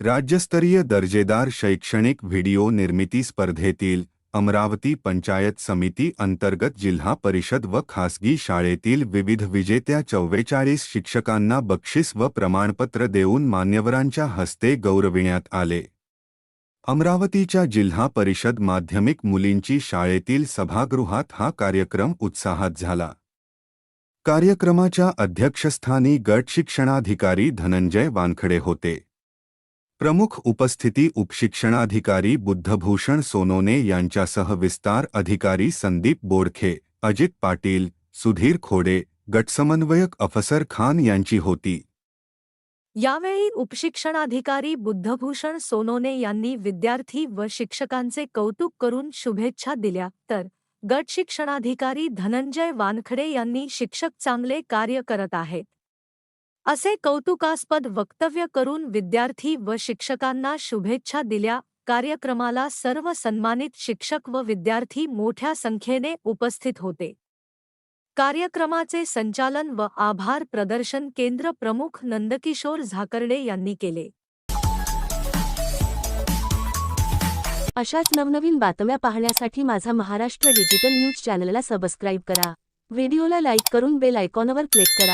राज्यस्तरीय दर्जेदार शैक्षणिक व्हिडिओ निर्मिती स्पर्धेतील अमरावती पंचायत समिती अंतर्गत जिल्हा परिषद व खासगी शाळेतील विविध विजेत्या चव्वेचाळीस शिक्षकांना बक्षीस व प्रमाणपत्र देऊन मान्यवरांच्या हस्ते गौरविण्यात आले. अमरावतीच्या जिल्हा परिषद माध्यमिक मुलींची शाळेतील सभागृहात हा कार्यक्रम उत्साहात झाला. कार्यक्रमाच्या अध्यक्षस्थानी गट शिक्षणाधिकारी धनंजय वानखडे होते. प्रमुख उपस्थिती उपशिक्षणाधिकारी बुद्धभूषण सोनोने यांच्यासह विस्तार अधिकारी संदीप बोडखे अजित पाटील सुधीर खोडे गटसमन्वयक अफसर खान यांची होती. यावेळी उपशिक्षणाधिकारी बुद्धभूषण सोनोने यांनी विद्यार्थी व शिक्षकांचे कौतुक करून शुभेच्छा दिल्या. तर गट शिक्षणाधिकारी धनंजय वानखडे यांनी शिक्षक चांगले कार्य करत आहेत असे कौतुकास्पद वक्तव्य करून विद्यार्थी व शिक्षकांना शुभेच्छा दिल्या. कार्यक्रमाला सर्व सन्मानित शिक्षक व विद्यार्थी मोठ्या संख्येने उपस्थित होते. कार्यक्रमाचे संचालन व आभार प्रदर्शन केंद्र प्रमुख नंदकिशोर झाकर्डे यांनी केले. अशाच नवनवीन बातम्या पाहण्यासाठी माझा महाराष्ट्र डिजिटल न्यूज चॅनलला सबस्क्राईब करा. व्हिडिओला लाईक करून बेल आयकॉनवर क्लिक करा.